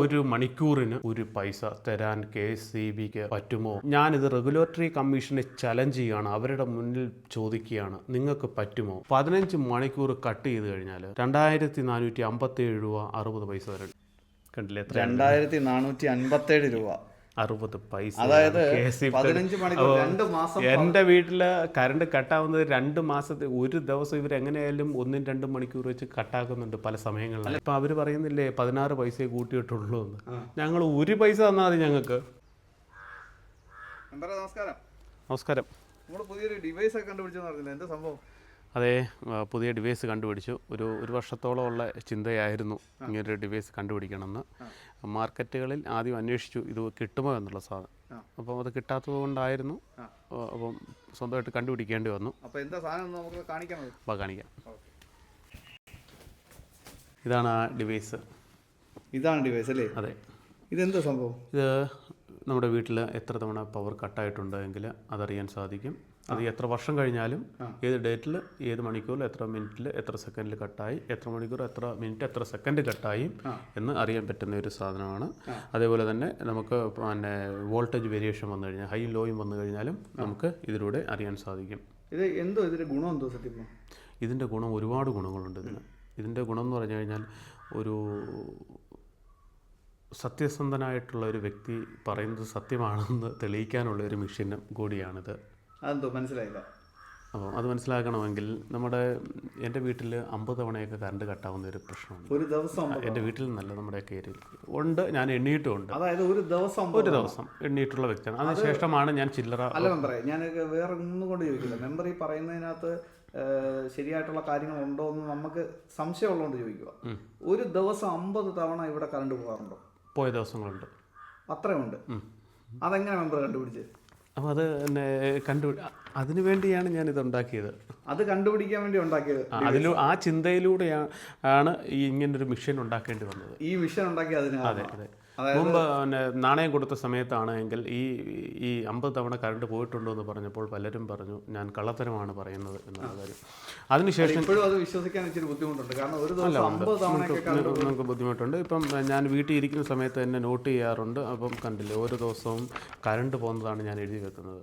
ഒരു മണിക്കൂറിന് ഒരു പൈസ തരാൻ കെ എസ് സി ബിക്ക് പറ്റുമോ? ഞാനിത് റെഗുലേറ്ററി കമ്മീഷനെ ചലഞ്ച് ചെയ്യുകയാണ്. അവരുടെ മുന്നിൽ ചോദിക്കുകയാണ് നിങ്ങൾക്ക് പറ്റുമോ? പതിനഞ്ച് മണിക്കൂർ കട്ട് ചെയ്ത് കഴിഞ്ഞാൽ രണ്ടായിരത്തി നാനൂറ്റി അമ്പത്തി ഏഴ് രൂപ അറുപത് പൈസ വരെ കണ്ടില്ലേ എത്ര രണ്ടായിരത്തി നാനൂറ്റി അൻപത്തേഴ് രൂപ. അറുപത് പൈസ അതായത് എന്റെ വീട്ടിൽ കറണ്ട് കട്ടാവുന്നത് രണ്ട് മാസത്തെ ഒരു ദിവസം ഇവർ എങ്ങനെയായാലും ഒന്നും രണ്ടും മണിക്കൂർ വെച്ച് കട്ടാക്കുന്നുണ്ട് പല സമയങ്ങളിലും. ഇപ്പം അവർ പറയുന്നില്ലേ പതിനാറ് പൈസയെ കൂട്ടിയിട്ടുള്ളൂ എന്ന്. ഞങ്ങൾ ഒരു പൈസ തന്നാൽ മതി ഞങ്ങൾക്ക്. നമസ്കാരം? നമസ്കാരം. നമ്മൾ പുതിയൊരു ഡിവൈസ് ഒക്കെ കണ്ടുപിടിച്ചെന്ന് പറഞ്ഞില്ല? എന്താ സംഭവം? അതെ പുതിയ ഡിവൈസ് കണ്ടുപിടിച്ചു. ഒരു ഒരു വർഷത്തോളമുള്ള ചിന്തയായിരുന്നു ഇങ്ങനൊരു ഡിവൈസ് കണ്ടുപിടിക്കണമെന്ന്. മാർക്കറ്റുകളിൽ ആദ്യം അന്വേഷിച്ചു ഇത് കിട്ടുമോ എന്നുള്ള സാധനം. അപ്പം അത് കിട്ടാത്തത് കൊണ്ടായിരുന്നു. അപ്പം സ്വന്തമായിട്ട് കണ്ടുപിടിക്കേണ്ടി വന്നു. അപ്പോൾ എന്താ സാധനം നമുക്ക് അപ്പോൾ കാണിക്കാം. ഇതാണ് ആ ഡിവൈസ്. ഇതാണ് ഡിവൈസ് അല്ലേ? അതെ. ഇതെന്താ സംഭവം? ഇത് നമ്മുടെ വീട്ടിൽ എത്ര തവണ പവർ കട്ടായിട്ടുണ്ട് എങ്കിൽ അതറിയാൻ സാധിക്കും. അത് എത്ര വർഷം കഴിഞ്ഞാലും ഏത് ഡേറ്റിൽ ഏത് മണിക്കൂറിൽ എത്ര മിനിറ്റിൽ എത്ര സെക്കൻഡിൽ കട്ടായി എത്ര മണിക്കൂർ എത്ര മിനിറ്റ് എത്ര സെക്കൻഡ് കട്ടായി എന്ന് അറിയാൻ പറ്റുന്ന ഒരു സാധനമാണ്. അതേപോലെ തന്നെ നമുക്ക് പിന്നെ വോൾട്ടേജ് വേരിയേഷൻ വന്നു കഴിഞ്ഞാൽ ഹൈ ലോയും വന്നു കഴിഞ്ഞാലും നമുക്ക് ഇതിലൂടെ അറിയാൻ സാധിക്കും. ഇത് എന്തോ ഇതിന്റെ ഗുണം എന്തോ സത്യം? ഇതിന്റെ ഗുണം ഒരുപാട് ഗുണങ്ങളുണ്ട് ഇതിന്. ഇതിന്റെ ഗുണം എന്ന് പറഞ്ഞു കഴിഞ്ഞാൽ ഒരു സത്യസന്ധനായിട്ടുള്ള ഒരു വ്യക്തി പറയുന്നത് സത്യമാണെന്ന് തെളിയിക്കാനുള്ള ഒരു മെഷീൻ കൂടിയാണിത്. അതെന്തോ മനസ്സിലായില്ല. അപ്പോൾ അത് മനസ്സിലാക്കണമെങ്കിൽ നമ്മുടെ എന്റെ വീട്ടിൽ അമ്പത് തവണയൊക്കെ കറണ്ട് കട്ടാവുന്ന ഒരു പ്രശ്നമുണ്ട്. ഒരു ദിവസം. എന്റെ വീട്ടിൽ നിന്നല്ല നമ്മുടെ ഏരിയയിൽ ഉണ്ട് ഞാൻ എണ്ണിയിട്ടും ഉണ്ട്. അതായത് ഒരു ദിവസം ഒരു ദിവസം എണ്ണിയിട്ടുള്ള വ്യക്തിയാണ്. അതിനുശേഷമാണ് ഞാൻ ചില്ലറ അല്ല മെമ്പറെ ഞാൻ വേറെ ഒന്നും കൊണ്ട് ചോദിക്കില്ല. മെമ്പർ ഈ പറയുന്നതിനകത്ത് ശരിയായിട്ടുള്ള കാര്യങ്ങൾ ഉണ്ടോ എന്ന് നമുക്ക് സംശയമുള്ളതുകൊണ്ട് ചോദിക്കുക. ഒരു ദിവസം അമ്പത് തവണ ഇവിടെ കറണ്ട് പോകാറുണ്ടോ? പോയ ദിവസങ്ങളുണ്ട്. അത്രയുണ്ട്. അതെങ്ങനെ മെമ്പർ കണ്ടുപിടിച്ച്? അപ്പോൾ അത് എന്നെ കണ്ടു അതിനു വേണ്ടിയാണ് ഞാൻ ഇത് ഉണ്ടാക്കിയത് അത് കണ്ടുപിടിക്കാൻ വേണ്ടി ഉണ്ടാക്കിയത്. അതിൽ ആ ചിന്തയിലൂടെയാണ് ആണ് ഈ ഇങ്ങനൊരു മിഷൻ ഉണ്ടാക്കേണ്ടി വന്നത്. ഈ മിഷൻ ഉണ്ടാക്കിയ അതിന് അതെ അതെ. മുമ്പ് പിന്നെ നാണയം കൊടുത്ത സമയത്താണെങ്കിൽ ഈ ഈ അമ്പത് തവണ കറണ്ട് പോയിട്ടുണ്ടോ എന്ന് പറഞ്ഞപ്പോൾ പലരും പറഞ്ഞു ഞാൻ കള്ളത്തരമാണ് പറയുന്നത് എന്നുള്ള കാര്യം. അതിനുശേഷം ഇപ്പോഴും അത് വിശ്വസിക്കാൻ ഇച്ചിരി ബുദ്ധിമുട്ടുണ്ട്. കാരണം ഒരു ദിവസം അമ്പത് തവണയൊക്കെ കറണ്ട് നമുക്ക് നമുക്ക് ബുദ്ധിമുട്ടുണ്ട്. ഇപ്പം ഞാൻ വീട്ടിൽ ഇരിക്കുന്ന സമയത്ത് തന്നെ നോട്ട് ചെയ്യാറുണ്ട്. അപ്പം കണ്ടില്ലേ ഓരോ ദിവസവും കറണ്ട് പോകുന്നതാണ് ഞാൻ എഴുതി വെക്കുന്നത്.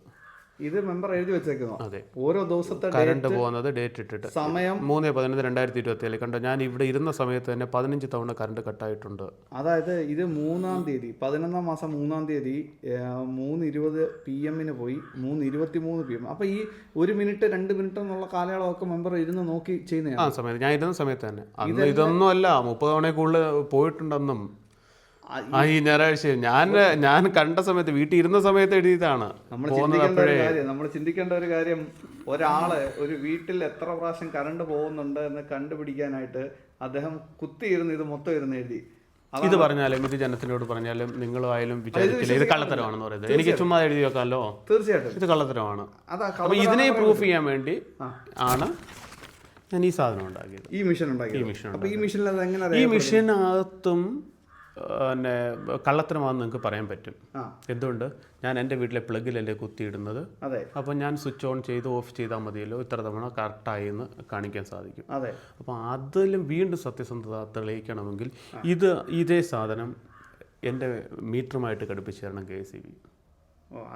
ഇത് മെമ്പർ എഴുതി വെച്ചേക്കുന്നു. അതെ. ഓരോ ദിവസത്തെ കറണ്ട് പോകുന്നത് ഡേറ്റ് ഇട്ടിട്ട്. സമയം മൂന്ന് പതിനൊന്ന് രണ്ടായിരത്തി ഇരുപത്തി ഏഴ് കണ്ടോ ഞാൻ ഇവിടെ ഇരുന്ന സമയത്ത് തന്നെ പതിനഞ്ച് തവണ കറണ്ട് കട്ടായിട്ടുണ്ട്. അതായത് ഇത് മൂന്നാം തീയതി പതിനൊന്നാം മാസം മൂന്നാം തീയതി മൂന്ന് ഇരുപത് പി എമ്മിന് പോയി മൂന്ന് ഇരുപത്തി മൂന്ന് പി എം അപ്പൊ ഈ ഒരു മിനിറ്റ് രണ്ട് മിനിറ്റ് എന്നുള്ള കാലയളവൊക്കെ മെമ്പർ ഇരുന്ന് നോക്കി ചെയ്യുന്ന ആ സമയത്ത്. ഞാൻ ഇരുന്ന സമയത്ത് തന്നെ. ഇതൊന്നും അല്ല മുപ്പത് തവണ കൂടുതൽ പോയിട്ടുണ്ടെന്നും ആ, ഈ ഞായറാഴ്ച ഞാൻ ഞാൻ കണ്ട സമയത്ത് വീട്ടിൽ ഇരുന്ന സമയത്ത് എഴുതിയതാണ്. നമ്മൾ ചിന്തിക്കേണ്ട ഒരു കാര്യം നമ്മൾ ചിന്തിക്കേണ്ട ഒരു കാര്യം ഒരാൾ ഒരു വീട്ടിൽ എത്ര പ്രാവശ്യം കറണ്ട് പോകുന്നുണ്ട് എന്ന് കണ്ടുപിടിക്കാനായിട്ട് അദ്ദേഹം കുത്തി കുത്തിയിരുന്ന് ഇത് മൊത്തം ഇരുന്ന് എഴുതി. ഇത് പറഞ്ഞാലും ഇത് ജനത്തിനോട് പറഞ്ഞാലും നിങ്ങളായാലും വിചാരിക്കില്ല ഇത് കള്ളത്തരമാണെന്ന് പറയുന്നത്. എനിക്ക് ചുമ്മാ എഴുതി വെക്കാമല്ലോ? തീർച്ചയായിട്ടും. ഇത് കള്ളത്തരമാണ്. അപ്പൊ ഇതിനെ പ്രൂഫ് ചെയ്യാൻ വേണ്ടി ആണ് ഞാൻ ഈ സാധനം ഉണ്ടാക്കിയത്. ഈ മിഷൻ ഉണ്ടാക്കി മിഷൻ അപ്പൊ ഈ മിഷനിൽ അത് എങ്ങനെ ഈ മെഷീനകത്തും പിന്നെ കള്ളത്തരമാണെന്ന് നിങ്ങൾക്ക് പറയാൻ പറ്റും. എന്തുകൊണ്ട്? ഞാൻ എന്റെ വീട്ടിലെ പ്ലഗിലല്ലേ കുത്തിയിടുന്നത്? അതെ. അപ്പോൾ ഞാൻ സ്വിച്ച് ഓൺ ചെയ്ത് ഓഫ് ചെയ്താൽ മതിയല്ലോ. ഇത്ര തവണ കറക്റ്റായി എന്ന് കാണിക്കാൻ സാധിക്കും. അതെ. അപ്പോൾ അതിലും വീണ്ടും സത്യസന്ധത തെളിയിക്കണമെങ്കിൽ ഇത് ഇതേ സാധനം എന്റെ മീറ്ററുമായിട്ട് ഘടിപ്പിച്ച് തരണം കെ എസ്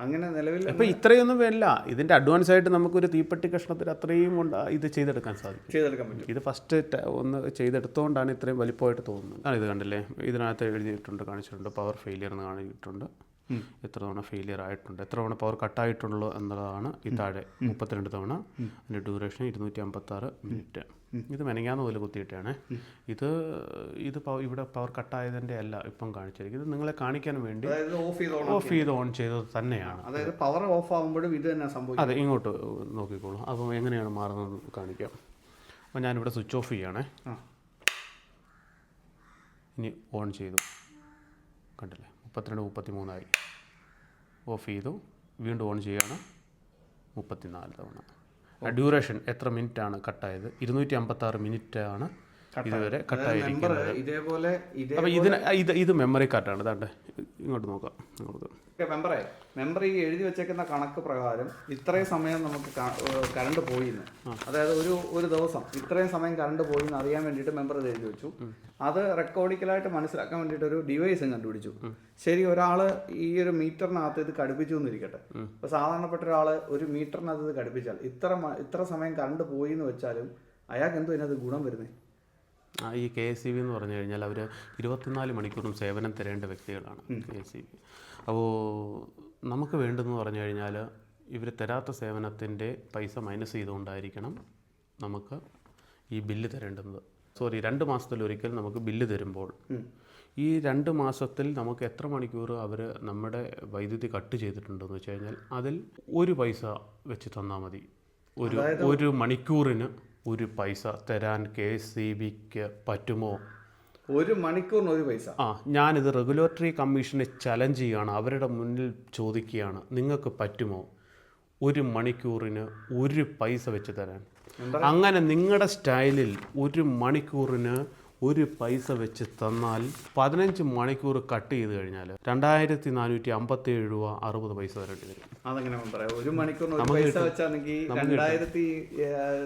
അങ്ങനെ നിലവിൽ അപ്പോൾ ഇത്രയൊന്നും വേണ്ട ഇതിന്റെ അഡ്വാൻസ് ആയിട്ട് നമുക്കൊരു തീപ്പെട്ടി കഷ്ണത്തിൽ അത്രയും കൊണ്ട് ഇത് ചെയ്തെടുക്കാൻ സാധിക്കും. ചെയ്തെടുക്കാൻ പറ്റും. ഇത് ഫസ്റ്റ് ഒന്ന് ചെയ്തെടുത്തുകൊണ്ടാണ് ഇത്രയും വലിപ്പമായിട്ട് തോന്നുന്നത്. ഇത് കണ്ടില്ലേ? ഇതിനകത്ത് എഴുതിയിട്ടുണ്ട് കാണിച്ചിട്ടുണ്ട് പവർ ഫെയിലിയർ എന്ന് കാണിച്ചിട്ടുണ്ട് എത്ര തവണ ഫെയിലിയർ ആയിട്ടുണ്ട് എത്ര തവണ പവർ കട്ടായിട്ടുള്ളൂ എന്നുള്ളതാണ് ഈ താഴെ മുപ്പത്തിരണ്ട് തവണ അതിന്റെ ഡ്യൂറേഷൻ ഇരുന്നൂറ്റി അമ്പത്തി ആറ് മിനിറ്റ് ഇത് മെനങ്ങാന്ന് പോലെ കുത്തിയിട്ടാണ്. ഇത് ഇത് ഇവിടെ പവർ കട്ടായതിന്റെ അല്ല ഇപ്പം കാണിച്ചിരിക്കുന്നത് ഇത് നിങ്ങളെ കാണിക്കാൻ വേണ്ടി ഓഫ് ചെയ്ത് ഓൺ ചെയ്തത് തന്നെയാണ്. അതായത് പവർ ഓഫ് ആകുമ്പോഴും ഇത് തന്നെ സംഭവിക്കും. അതെ ഇങ്ങോട്ട് നോക്കിക്കോളൂ. അപ്പോൾ എങ്ങനെയാണ് മാറുന്നത് കാണിക്കാം. അപ്പോൾ ഞാനിവിടെ സ്വിച്ച് ഓഫ് ചെയ്യണേ. ഇനി ഓൺ ചെയ്തു. കണ്ടില്ലേ? മുപ്പത്തിരണ്ട് മുപ്പത്തി മൂന്നായി ഓഫ് ചെയ്തു. വീണ്ടും ഓൺ ചെയ്യുകയാണ് മുപ്പത്തിനാല് തവണ. ഡ്യൂറേഷൻ എത്ര മിനിറ്റ് ആണ് കട്ടായത്. ഇരുന്നൂറ്റി അമ്പത്തി ആറ് മിനിറ്റ് ആണ് ഇതുവരെ കട്ടായിരിക്കുന്നത് അപ്പോൾ ഇതിന് ഇത് ഇത് മെമ്മറി കാർഡാണ് ഇതാണ്ട് ഇങ്ങോട്ട് നോക്കാം നമുക്ക് ഓക്കെ മെമ്പറെ മെമ്പർ ഈ എഴുതി വെച്ചേക്കുന്ന കണക്ക് പ്രകാരം ഇത്രയും സമയം നമുക്ക് പോയി കറണ്ട് പോയിന്ന്. അതായത് ഒരു ഒരു ദിവസം ഇത്രയും സമയം കറണ്ട് പോയി എന്ന് അറിയാൻ വേണ്ടിയിട്ട് മെമ്പർ ഇത് എഴുതി വെച്ചു. അത് റെക്കോർഡിക്കലായിട്ട് മനസ്സിലാക്കാൻ വേണ്ടിയിട്ട് ഒരു ഡിവൈസും കണ്ടുപിടിച്ചു. ശരി ഒരാൾ ഈ ഒരു മീറ്ററിനകത്ത് ഇത് കടുപ്പിച്ചു എന്നിരിക്കട്ടെ. അപ്പൊ സാധാരണപ്പെട്ട ഒരാൾ ഒരു മീറ്ററിനകത്ത് ഇത് കടുപ്പിച്ചാൽ ഇത്ര ഇത്ര സമയം കറണ്ട് പോയി എന്ന് വെച്ചാലും അയാൾക്ക് എന്തോ ഇതിനകത്ത് ഗുണം വരുന്നത് ആ, ഈ കെ എസ് സി ബി എന്ന് പറഞ്ഞു കഴിഞ്ഞാൽ അവർ ഇരുപത്തിനാല് മണിക്കൂറും സേവനം തരേണ്ട വ്യക്തികളാണ് കെ എസ് സി ബി. അപ്പോൾ നമുക്ക് വേണ്ടതെന്ന് പറഞ്ഞു കഴിഞ്ഞാൽ ഇവർ തരാത്ത സേവനത്തിന്റെ പൈസ മൈനസ് ചെയ്തുകൊണ്ടായിരിക്കണം നമുക്ക് ഈ ബില്ല് തരേണ്ടത് സോറി രണ്ട് മാസത്തിലൊരിക്കൽ നമുക്ക് ബില്ല് തരുമ്പോൾ ഈ രണ്ട് മാസത്തിൽ നമുക്ക് എത്ര മണിക്കൂർ അവർ നമ്മുടെ വൈദ്യുതി കട്ട് ചെയ്തിട്ടുണ്ടെന്ന് വെച്ച് കഴിഞ്ഞാൽ അതിൽ ഒരു പൈസ വെച്ച് തന്നാൽ മതി. ഒരു ഒരു മണിക്കൂറിന് ഒരു പൈസ തരാൻ കെ എസ് സി ബിക്ക് പറ്റുമോ? ഒരു മണിക്കൂറിന് ഒരു പൈസ. ആ ഞാനിത് റെഗുലേറ്ററി കമ്മീഷനെ ചലഞ്ച് ചെയ്യുകയാണ്. അവരുടെ മുന്നിൽ ചോദിക്കുകയാണ് നിങ്ങൾക്ക് പറ്റുമോ ഒരു മണിക്കൂറിന് ഒരു പൈസ വെച്ച് തരാൻ? അങ്ങനെ നിങ്ങളുടെ സ്റ്റൈലിൽ ഒരു മണിക്കൂറിന് ഒരു പൈസ വെച്ച് തന്നാൽ പതിനഞ്ച് മണിക്കൂർ കട്ട് ചെയ്ത് കഴിഞ്ഞാൽ രണ്ടായിരത്തി നാനൂറ്റി അമ്പത്തി ഏഴ് രൂപ അറുപത് പൈസ തരേണ്ടി വരും. അതങ്ങനെ പറയാം? ഒരു മണിക്കൂറിന് ഒരു പൈസ വെച്ചാണെങ്കിൽ രണ്ടായിരത്തി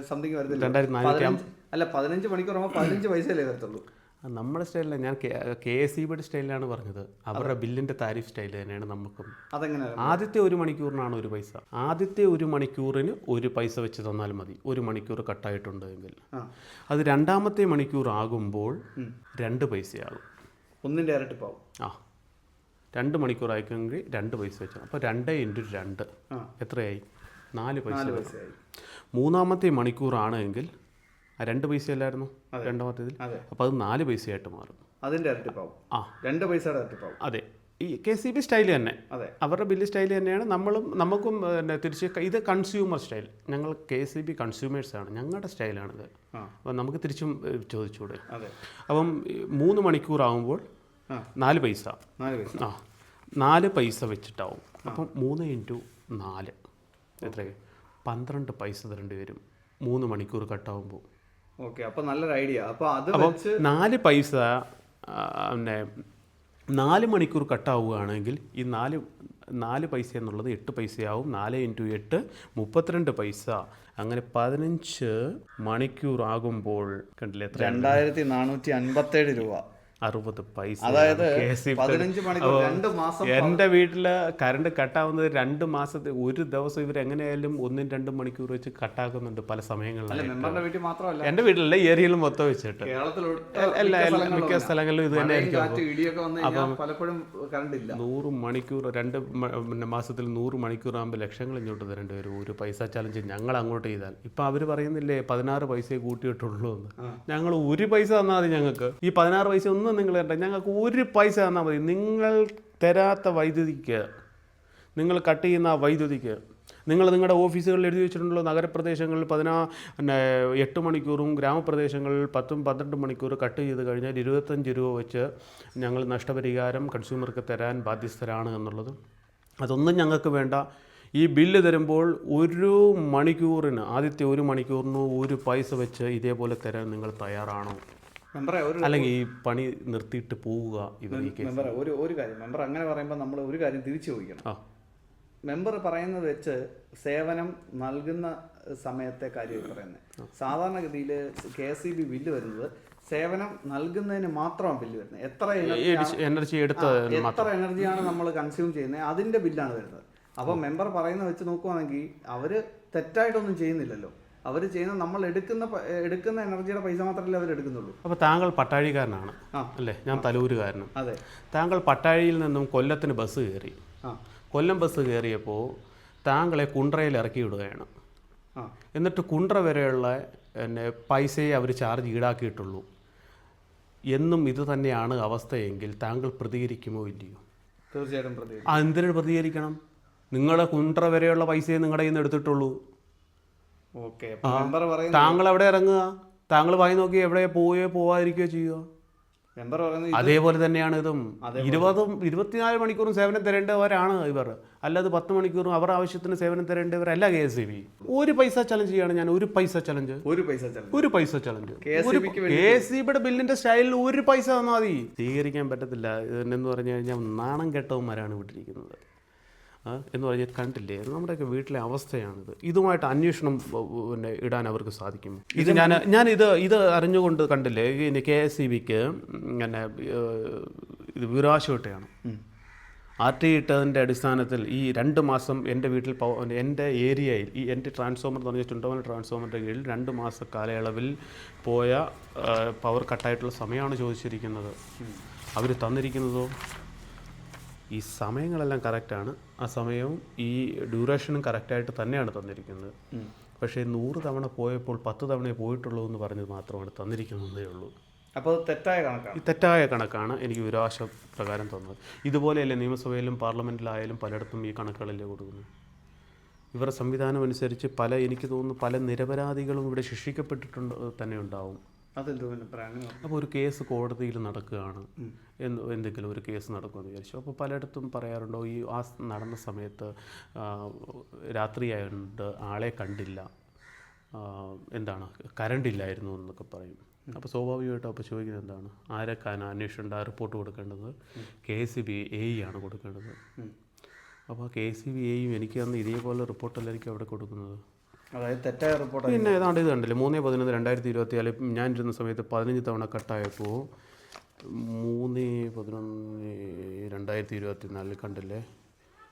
സംതിങ് വരത്തില്ല രണ്ടായിരത്തി നാനൂറ്റി അല്ല പതിനഞ്ച് മണിക്കൂർ ആകുമ്പോൾ പതിനഞ്ച് പൈസയല്ലേ വരത്തുള്ളൂ? ആ, നമ്മുടെ സ്റ്റൈലില്ല ഞാൻ കെ എസ് ഇ ബിയുടെ സ്റ്റൈലിലാണ് പറഞ്ഞത്. അവരുടെ ബില്ലിന്റെ താരിഫ് സ്റ്റൈൽ തന്നെയാണ് നമുക്കും. അതെങ്ങനെ? ആദ്യത്തെ ഒരു മണിക്കൂറിനാണ് ഒരു പൈസ. ആദ്യത്തെ ഒരു മണിക്കൂറിന് ഒരു പൈസ വെച്ച് തന്നാൽ മതി. ഒരു മണിക്കൂർ കട്ടായിട്ടുണ്ട് എങ്കിൽ. അത് രണ്ടാമത്തെ മണിക്കൂർ ആകുമ്പോൾ രണ്ട് പൈസയാകും. ഒന്നിന്റെ ഇരട്ടിപ്പാവും ആ. രണ്ട് മണിക്കൂർ ആയിക്കെങ്കിൽ രണ്ട് പൈസ വെച്ചാൽ അപ്പോൾ രണ്ട് ഇന്റു രണ്ട്. എത്രയായി? നാല് പൈസ പൈസയായി. മൂന്നാമത്തെ മണിക്കൂറാണ് എങ്കിൽ രണ്ട് പൈസ അല്ലായിരുന്നു രണ്ടാമത്തേതിൽ അപ്പോൾ അത്. നാല് പൈസയായിട്ട് മാറും. അതിന്റെ ഇരട്ടിപ്പാവും. ആ. രണ്ട് പൈസയുടെ ഇരട്ടിപ്പാവും. അതെ. ഈ കെ സി ബി സ്റ്റൈൽ തന്നെ. അതെ. അവരുടെ ബില്ല് സ്റ്റൈൽ തന്നെയാണ്. നമ്മളും നമുക്കും പിന്നെ തിരിച്ച് ഇത് കൺസ്യൂമർ സ്റ്റൈൽ. ഞങ്ങൾ കെ സി ബി കൺസ്യൂമേഴ്സാണ് ഞങ്ങളുടെ സ്റ്റൈലാണിത്. അപ്പം നമുക്ക് തിരിച്ചും ചോദിച്ചുകൂടെ? ചോദിച്ചൂടെ അതെ. അപ്പം മൂന്ന് മണിക്കൂറാവുമ്പോൾ നാല് പൈസ. നാല് പൈസ. ആ. നാല് പൈസ വെച്ചിട്ടാവും. അപ്പം മൂന്ന് ഇന്റു നാല്. എത്രയായി? പന്ത്രണ്ട് പൈസ തരേണ്ടി വരും. മൂന്ന് മണിക്കൂർ കട്ടാവുമ്പോൾ. ഓക്കെ അപ്പോൾ നല്ലൊരു ഐഡിയ. അപ്പോൾ അത് വെച്ച് നാല് പൈസ പിന്നെ നാല് മണിക്കൂർ കട്ടാവുകയാണെങ്കിൽ ഈ നാല് നാല് പൈസ എന്നുള്ളത് എട്ട് പൈസയാവും. നാല് ഇന്റു എട്ട് മുപ്പത്തിരണ്ട് പൈസ. അങ്ങനെ പതിനഞ്ച് മണിക്കൂർ ആകുമ്പോൾ കണ്ടില്ലേ രണ്ടായിരത്തി നാനൂറ്റി അൻപത്തേഴ് രൂപ. അറുപത് പൈസ അതായത് എന്റെ വീട്ടിൽ കറണ്ട് കട്ടാവുന്നത് രണ്ട് മാസത്തെ ഒരു ദിവസം ഇവർ എങ്ങനെയായാലും ഒന്നും രണ്ടും മണിക്കൂർ വെച്ച് കട്ടാക്കുന്നുണ്ട് പല സമയങ്ങളിലും. എന്റെ വീട്ടിലല്ല ഏരിയയിൽ മൊത്തം വെച്ചിട്ട്. എല്ലാ മിക്ക സ്ഥലങ്ങളിലും ഇത് തന്നെ പലപ്പോഴും നൂറ് മണിക്കൂർ രണ്ട് പിന്നെ മാസത്തിൽ നൂറ് മണിക്കൂർ ആകുമ്പോൾ ലക്ഷങ്ങൾ ഇങ്ങോട്ട് തരേണ്ടി വരും. ഒരു പൈസ ചലഞ്ച് ഞങ്ങൾ അങ്ങോട്ട് ചെയ്താൽ. ഇപ്പം അവർ പറയുന്നില്ലേ പതിനാറ് പൈസയെ കൂട്ടിയിട്ടുള്ളൂ എന്ന്. ഞങ്ങൾ ഒരു പൈസ തന്നാൽ മതി ഞങ്ങൾക്ക്. ഈ പതിനാറ് പൈസ ഒന്നും നിങ്ങൾ തരണ്ട. ഞങ്ങൾക്ക് ഒരു പൈസ തന്നാൽ മതി. നിങ്ങൾ തരാത്ത വൈദ്യുതിക്ക് നിങ്ങൾ കട്ട് ചെയ്യുന്ന ആ വൈദ്യുതിക്ക് നിങ്ങൾ നിങ്ങളുടെ ഓഫീസുകളിൽ എഴുതി വെച്ചിട്ടുണ്ടല്ലോ നഗരപ്രദേശങ്ങളിൽ പതിനാ പിന്നെ എട്ട് മണിക്കൂറും ഗ്രാമപ്രദേശങ്ങളിൽ പത്തും പന്ത്രണ്ട് മണിക്കൂർ കട്ട് ചെയ്ത് കഴിഞ്ഞാൽ ഇരുപത്തഞ്ച് രൂപ വെച്ച് ഞങ്ങൾ നഷ്ടപരിഹാരം കൺസ്യൂമർക്ക് തരാൻ ബാധ്യസ്ഥരാണ് എന്നുള്ളത്. അതൊന്നും ഞങ്ങൾക്ക് വേണ്ട. ഈ ബില്ല് തരുമ്പോൾ ഒരു മണിക്കൂറിന് ആദ്യത്തെ ഒരു മണിക്കൂറിന് ഒരു പൈസ വെച്ച് ഇതേപോലെ തരാൻ നിങ്ങൾ തയ്യാറാണോ? അല്ലെങ്കിൽ ഈ പണി നിർത്തിയിട്ട് പോവുക മെമ്പറെ ഒരു ഒരു കാര്യം മെമ്പർ അങ്ങനെ പറയുമ്പോൾ നമ്മൾ ഒരു കാര്യം തിരിച്ചു ചോദിക്കണം. മെമ്പർ പറയുന്നത് വെച്ച് സേവനം നൽകുന്ന സമയത്തെ കാര്യം പറയുന്നത് സാധാരണഗതിയിൽ K S E B bill വരുന്നത് സേവനം നൽകുന്നതിന് മാത്രമാണ് ബില്ല് വരുന്നത്. എത്ര എനർജി എനർജി എത്ര എനർജിയാണ് നമ്മൾ കൺസ്യൂം ചെയ്യുന്നത്? അതിന്റെ ബില്ലാണ് വരുന്നത്. അപ്പോൾ മെമ്പർ പറയുന്നത് വെച്ച് നോക്കുവാണെങ്കിൽ അവർ തെറ്റായിട്ടൊന്നും ചെയ്യുന്നില്ലല്ലോ. അവർ ചെയ്യുന്ന നമ്മൾ എടുക്കുന്ന എടുക്കുന്ന എനർജിയുടെ പൈസ മാത്രമല്ലേ അവർ എടുക്കുന്നുള്ളൂ. അപ്പോൾ താങ്കൾ പട്ടാഴിക്കാരനാണ് അല്ലേ? ഞാൻ തലൂരുകാരനും. അതെ. താങ്കൾ പട്ടാഴിയിൽ നിന്നും കൊല്ലത്തിന് ബസ് കയറി. കൊല്ലം ബസ് കയറിയപ്പോൾ താങ്കളെ കുണ്ട്രയിൽ ഇറക്കി വിടുകയാണ്. എന്നിട്ട് കുണ്ട്ര വരെയുള്ള പിന്നെ പൈസയെ അവർ ചാർജ് ഈടാക്കിയിട്ടുള്ളൂ. എന്നും ഇത് തന്നെയാണ് അവസ്ഥയെങ്കിൽ താങ്കൾ പ്രതികരിക്കുമോ ഇല്ലയോ? തീർച്ചയായിട്ടും പ്രതികരിക്കും. ആ എന്തിനു പ്രതികരിക്കണം? നിങ്ങളെ കുണ്ട്ര വരെയുള്ള പൈസയെ നിങ്ങളുടെ കയ്യിൽ നിന്ന് എടുത്തിട്ടുള്ളൂ. താങ്കൾ എവിടെ ഇറങ്ങുക? താങ്കൾ വായി നോക്കി എവിടെ പോവുകയോ പോവാതിരിക്കുകയോ ചെയ്യുക. അതേപോലെ തന്നെയാണ് ഇതും. ഇരുപതും ഇരുപത്തിനാല് മണിക്കൂറും സേവനം തരേണ്ടവരാണ് ഇവർ. അല്ലാതെ പത്ത് മണിക്കൂറും അവർ ആവശ്യത്തിന് സേവനം തരേണ്ടവരല്ല കെ എസ് ബി. ഒരു പൈസ ചലഞ്ച് ചെയ്യാണ് ഞാൻ. ഒരു പൈസ ചലഞ്ച് ഒരു പൈസ ചലഞ്ച് ഒരു പൈസ ചലഞ്ച് കെ എസ് സിബിയുടെ ബില്ലിന്റെ സ്റ്റൈലിൽ ഒരു പൈസ തന്നാൽ മതി. സ്വീകരിക്കാൻ പറ്റത്തില്ല. എന്ന് പറഞ്ഞു കഴിഞ്ഞാൽ നാണം കെട്ടവന്മാരാണ് വിട്ടിരിക്കുന്നത് എന്ന് പറഞ്ഞാൽ കണ്ടില്ലേ? നമ്മുടെയൊക്കെ വീട്ടിലെ അവസ്ഥയാണിത്. ഇതുമായിട്ട് അന്വേഷണം പിന്നെ ഇടാൻ അവർക്ക് സാധിക്കും. ഇത് ഞാൻ ഞാൻ ഇത് ഇത് അറിഞ്ഞുകൊണ്ട് കണ്ടില്ലേ? ഇനി കെ എസ് സി ബിക്ക് പിന്നെ ഇത് വിവരാശോട്ടയാണ് ആർ ടി ഇട്ടതിന്റെ അടിസ്ഥാനത്തിൽ ഈ രണ്ട് മാസം എന്റെ വീട്ടിൽ എന്റെ ഏരിയയിൽ ഈ എന്റെ ട്രാൻസ്ഫോമർ എന്ന് പറഞ്ഞാൽ ചുണ്ടമല ട്രാൻസ്ഫോമറിന്റെ കീഴിൽ രണ്ട് മാസ കാലയളവിൽ പോയ പവർ കട്ടായിട്ടുള്ള സമയമാണ് ചോദിച്ചിരിക്കുന്നത്. അവർ തന്നിരിക്കുന്നതോ? ഈ സമയങ്ങളെല്ലാം കറക്റ്റാണ് ആ സമയവും ഈ ഡ്യൂറേഷനും കറക്റ്റായിട്ട് തന്നെയാണ് തന്നിരിക്കുന്നത്. പക്ഷേ നൂറ് തവണ പോയപ്പോൾ പത്ത് തവണയെ പോയിട്ടുള്ളൂ എന്ന് പറഞ്ഞത് മാത്രമാണ് തന്നിരിക്കുന്നതേ ഉള്ളൂ. അപ്പോൾ തെറ്റായ കണക്കാണ്. ഈ തെറ്റായ കണക്കാണ് എനിക്ക് വിരാശ പ്രകാരം തന്നത്. ഇതുപോലെയല്ലേ നിയമസഭയിലും പാർലമെന്റിലായാലും പലയിടത്തും ഈ കണക്കുകളല്ലേ കൊടുക്കുന്നത്? ഇവരുടെ സംവിധാനം അനുസരിച്ച് പല എനിക്ക് തോന്നുന്നു പല നിരപരാധികളും ഇവിടെ ശിക്ഷിക്കപ്പെട്ടിട്ടുണ്ട് തന്നെ ഉണ്ടാവും അപ്പോൾ ഒരു കേസ് കോടതിയിൽ നടക്കുകയാണ് എന്ന് എന്തെങ്കിലും ഒരു കേസ് നടക്കുമെന്ന് വിചാരിച്ചു. അപ്പോൾ പലയിടത്തും പറയാറുണ്ടോ ഈ ആ നടന്ന സമയത്ത് ആ, രാത്രിയായതുകൊണ്ട് ആളെ കണ്ടില്ല. എന്താണ് കറണ്ട് ഇല്ലായിരുന്നു എന്നൊക്കെ പറയും. അപ്പോൾ സ്വാഭാവികമായിട്ടും അപ്പോൾ ചോദിക്കുന്നത് എന്താണ് ആരൊക്കെയാണ് അന്വേഷിക്കേണ്ട റിപ്പോർട്ട് കൊടുക്കേണ്ടത്? കെ സി ബി എ ആണ് കൊടുക്കേണ്ടത്. അപ്പോൾ കെ സി ബി എയും എനിക്ക് അന്ന് ഇതേപോലെ റിപ്പോർട്ടല്ലായിരിക്കും അവിടെ കൊടുക്കുന്നത്. അതായത് തെറ്റായ റിപ്പോർട്ട് പിന്നെ ഏതാണ്ട് ഇത് കണ്ടില്ലേ? മൂന്ന് പതിനൊന്ന് രണ്ടായിരത്തി ഇരുപത്തി നാല് ഞാൻ ഇരുന്ന സമയത്ത് പതിനഞ്ച് തവണ കട്ടായപ്പോൾ മൂന്ന് പതിനൊന്ന് രണ്ടായിരത്തി ഇരുപത്തി നാലിൽ കണ്ടില്ലേ?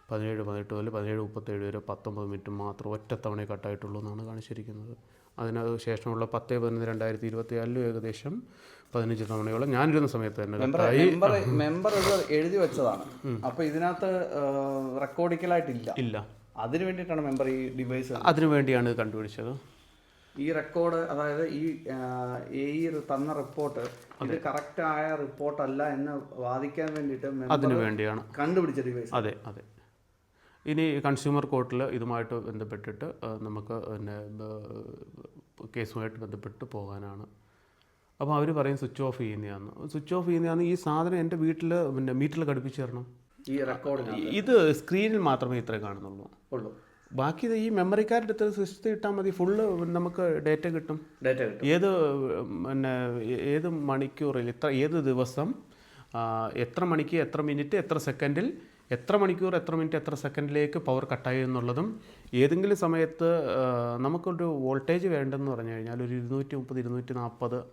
പതിനേഴ് പതിനെട്ട് മുതൽ പതിനേഴ് മുപ്പത്തേഴ് വരെ പത്തൊമ്പത് മിനിറ്റ് മാത്രം ഒറ്റ തവണ കട്ടായിട്ടുള്ളൂ എന്നാണ് കാണിച്ചിരിക്കുന്നത്. അതിന് ശേഷമുള്ള പത്ത് പതിനൊന്ന് രണ്ടായിരത്തി ഇരുപത്തി നാലിലും ഏകദേശം പതിനഞ്ച് തവണയോളം ഞാനിരുന്ന സമയത്ത് തന്നെ മെമ്പർ കട്ടായി. മെമ്പർ മെമ്പർ ഇത് എഴുതി വെച്ചതാണ്. അപ്പോൾ ഇതിനകത്ത് റെക്കോർഡിക്കലായിട്ടില്ല. ഇല്ല. അതിനു വേണ്ടിയിട്ടാണ് മെമ്പർ ഈ ഡിവൈസ് അതിനു വേണ്ടിയാണ് ഇത് കണ്ടുപിടിച്ചത്. ഈ റെക്കോർഡ് അതായത് ഈ ഈ തന്ന റിപ്പോർട്ട് ഇത് കറക്റ്റ് ആയ റിപ്പോർട്ട് അല്ല എന്ന് വാദിക്കാൻ വേണ്ടിയിട്ട് അതിനു വേണ്ടിയാണ്. കണ്ടുപിടിച്ച ഡിവൈസ് അതെ അതെ. ഇനി കൺസ്യൂമർ കോർട്ടിൽ ഇതുമായിട്ട് ബന്ധപ്പെട്ടിട്ട് നമുക്ക് പിന്നെ കേസുമായിട്ട് ബന്ധപ്പെട്ട് പോകാനാണ്. അപ്പോൾ അവർ പറയും സ്വിച്ച് ഓഫ് ചെയ്യുന്നതാണ് സ്വിച്ച് ഓഫ് ചെയ്യുന്നതാണ് ഈ സാധനം എന്റെ വീട്ടിൽ പിന്നെ മീറ്ററിൽ ഘടിപ്പിച്ച് തരണം. ഈ റെക്കോർഡ് ഇത് സ്ക്രീനിൽ മാത്രമേ ഇത്ര കാണുന്നുള്ളൂ. ഉള്ളൂ. ബാക്കി ഈ മെമ്മറി കാർഡ് എടുത്ത് സിസ്റ്റത്തിൽ ഇട്ടാൽ മതി. ഫുള്ള് നമുക്ക് ഡേറ്റ കിട്ടും. ഡേറ്റ കിട്ടും. ഏത് പിന്നെ ഏത് മണിക്കൂറിൽ ഇത്ര ഏത് ദിവസം എത്ര മണിക്ക് എത്ര മിനിറ്റ് എത്ര സെക്കൻഡിൽ എത്ര മണിക്കൂർ എത്ര മിനിറ്റ് എത്ര സെക്കൻഡിലേക്ക് പവർ കട്ടായി എന്നുള്ളതും ഏതെങ്കിലും സമയത്ത് നമുക്കൊരു വോൾട്ടേജ് വേണ്ടെന്ന് പറഞ്ഞു കഴിഞ്ഞാൽ ഒരു ഇരുന്നൂറ്റി മുപ്പത് ഇരുന്നൂറ്റി നാൽപ്പത്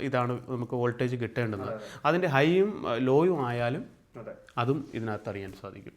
ഇതാണ് നമുക്ക് വോൾട്ടേജ് കിട്ടേണ്ടത് അതിന്റെ ഹൈയും ലോയും ആയാലും അതും. ഇതിനകത്ത് അറിയാൻ സാധിക്കും.